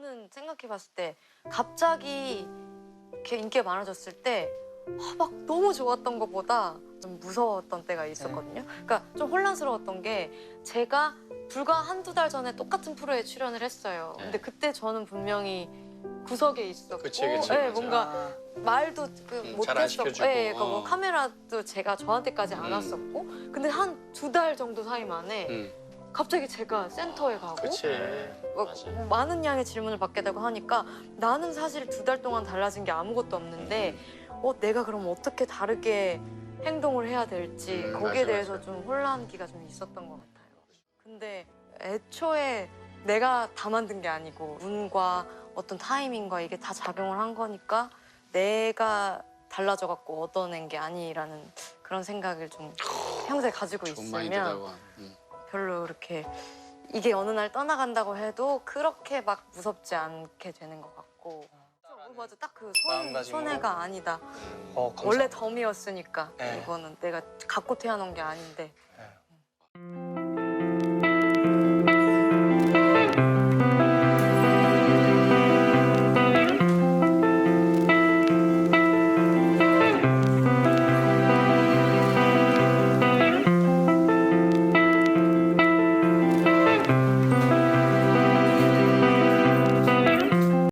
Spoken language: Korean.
저는 생각해봤을 때 갑자기 이렇게 인기가 많아졌을 때 막 너무 좋았던 것보다 좀 무서웠던 때가 있었거든요. 그러니까 좀 혼란스러웠던 게 제가 불과 한두 달 전에 똑같은 프로에 출연을 했어요. 네. 근데 그때 저는 분명히 구석에 있었고 그치, 그치, 예, 맞아. 뭔가 말도 그 음, 잘안 못했었고 시켜주고. 예, 그뭐 어. 카메라도 제가 저한테까지 안 음. 왔었고 근데 한 두 달 정도 사이 만에 응. 갑자기 제가 센터에 가고 그치. 뭐 맞아. 많은 양의 질문을 받게 되고 하니까 나는 사실 두 달 동안 달라진 게 아무것도 없는데 어 내가 그럼 어떻게 다르게 행동을 해야 될지 음, 거기에 맞아, 대해서 맞아. 좀 혼란기가 좀 있었던 것 같아요. 근데 애초에 내가 다 만든 게 아니고 운과 어떤 타이밍과 이게 다 작용을 한 거니까 내가 달라져 갖고 얻어낸 게 아니라는 그런 생각을 좀 평소에 가지고 좋은 있으면 마인드다고. 응. 별로 이렇게 이게 어느 날 떠나간다고 해도 그렇게 막 무섭지 않게 되는 것 같고 어, 맞아 딱 그 마음가짐으로. 손해가 아니다 어, 감사- 원래 덤이었으니까 네. 이거는 내가 갖고 태어난 게 아닌데 네.